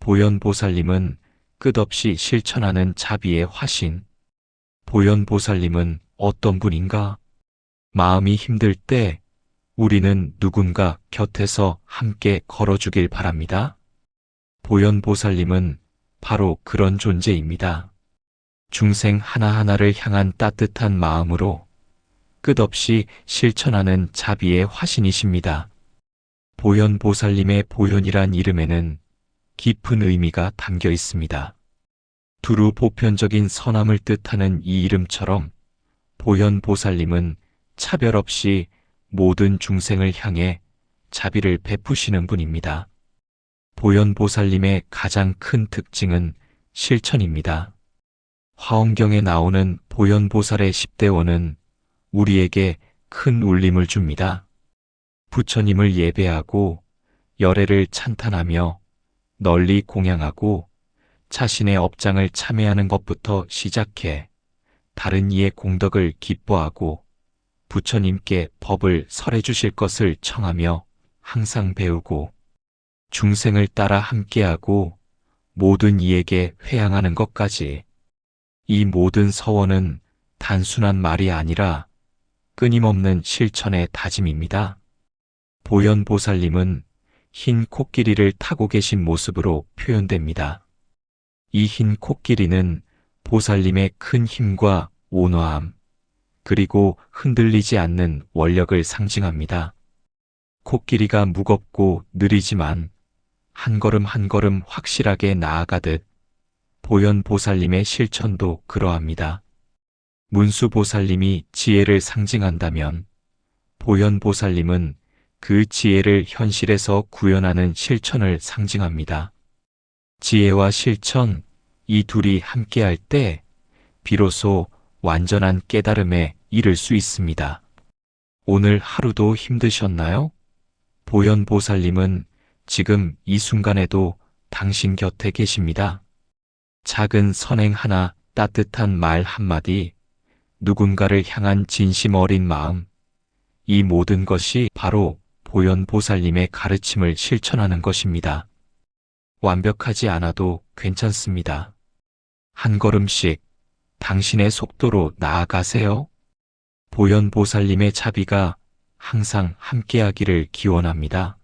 보현보살님은 끝없이 실천하는 자비의 화신. 보현보살님은 어떤 분인가? 마음이 힘들 때 우리는 누군가 곁에서 함께 걸어주길 바랍니다. 보현보살님은 바로 그런 존재입니다. 중생 하나하나를 향한 따뜻한 마음으로 끝없이 실천하는 자비의 화신이십니다. 보현보살님의 보현이란 이름에는 깊은 의미가 담겨 있습니다. 두루 보편적인 선함을 뜻하는 이 이름처럼 보현보살님은 차별 없이 모든 중생을 향해 자비를 베푸시는 분입니다. 보현보살님의 가장 큰 특징은 실천입니다. 화엄경에 나오는 보현보살의 10대원은 우리에게 큰 울림을 줍니다. 부처님을 예배하고 열애를 찬탄하며 널리 공양하고 자신의 업장을 참회하는 것부터 시작해 다른 이의 공덕을 기뻐하고 부처님께 법을 설해 주실 것을 청하며 항상 배우고 중생을 따라 함께하고 모든 이에게 회양하는 것까지 이 모든 서원은 단순한 말이 아니라 끊임없는 실천의 다짐입니다. 보현보살님은 흰 코끼리를 타고 계신 모습으로 표현됩니다. 이 흰 코끼리는 보살님의 큰 힘과 온화함, 그리고 흔들리지 않는 원력을 상징합니다. 코끼리가 무겁고 느리지만 한 걸음 한 걸음 확실하게 나아가듯 보현보살님의 실천도 그러합니다. 문수보살님이 지혜를 상징한다면 보현보살님은 그 지혜를 현실에서 구현하는 실천을 상징합니다. 지혜와 실천, 이 둘이 함께할 때 비로소 완전한 깨달음에 이를 수 있습니다. 오늘 하루도 힘드셨나요? 보현보살님은 지금 이 순간에도 당신 곁에 계십니다. 작은 선행 하나, 따뜻한 말 한마디, 누군가를 향한 진심 어린 마음, 이 모든 것이 바로 보현보살님의 가르침을 실천하는 것입니다. 완벽하지 않아도 괜찮습니다. 한 걸음씩 당신의 속도로 나아가세요. 보현보살님의 자비가 항상 함께하기를 기원합니다.